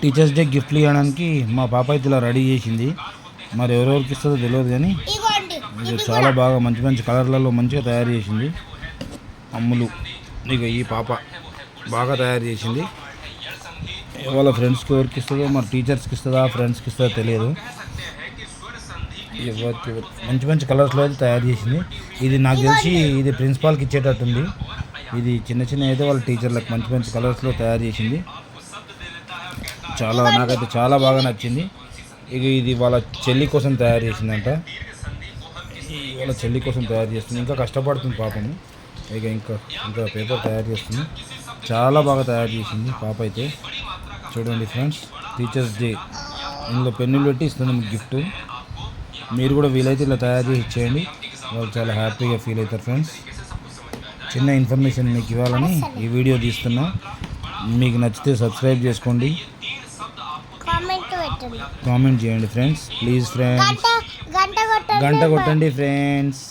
Teachers day గిఫ్ట్లు ఇవ్వడానికి మా పాప అయితే ఇలా రెడీ చేసింది. మరి ఎవరెవరికి ఇస్తుందో తెలియదు కానీ ఇది చాలా బాగా మంచి మంచి కలర్లలో మంచిగా తయారు చేసింది. అమ్ములు ఇక ఈ పాప బాగా తయారు చేసింది. వాళ్ళ ఫ్రెండ్స్కి ఎవరికి ఇస్తుందో మరి టీచర్స్కి ఇస్తుందా ఫ్రెండ్స్కి ఇస్తుందో తెలియదు. మంచి మంచి కలర్స్లో అయితే తయారు చేసింది. ఇది నాకు తెలిసి ఇది ప్రిన్సిపాల్కి ఇచ్చేటట్టుంది. ఇది చిన్న చిన్న అయితే వాళ్ళ టీచర్లకు మంచి మంచి కలర్స్లో తయారు చేసింది. చాలా నాకైతే చాలా బాగా నచ్చింది. ఇక ఇది వాళ్ళ చెల్లి కోసం తయారు చేసిందంట. వాళ్ళ చెల్లి కోసం తయారు చేస్తుంది. ఇంకా కష్టపడుతుంది పాపము. ఇక ఇంకా ఇంకా పేపర్ తయారు చేస్తుంది. చాలా బాగా తయారు చేసింది పాప అయితే. చూడండి ఫ్రెండ్స్ టీచర్స్ డే. ఇందులో పెన్నులు పెట్టి ఇస్తుంది మీకు గిఫ్ట్. మీరు కూడా వీలైతే ఇలా తయారు చేసి ఇచ్చేయండి. వాళ్ళు చాలా హ్యాపీగా ఫీల్ అవుతారు ఫ్రెండ్స్. చిన్న ఇన్ఫర్మేషన్ మీకు ఇవ్వాలని ఈ వీడియో తీస్తున్నా. మీకు నచ్చితే సబ్స్క్రైబ్ చేసుకోండి. కామెంట్ చేయండి ఫ్రెండ్స్. Please friends. గంట కొట్టండి ఫ్రెండ్స్.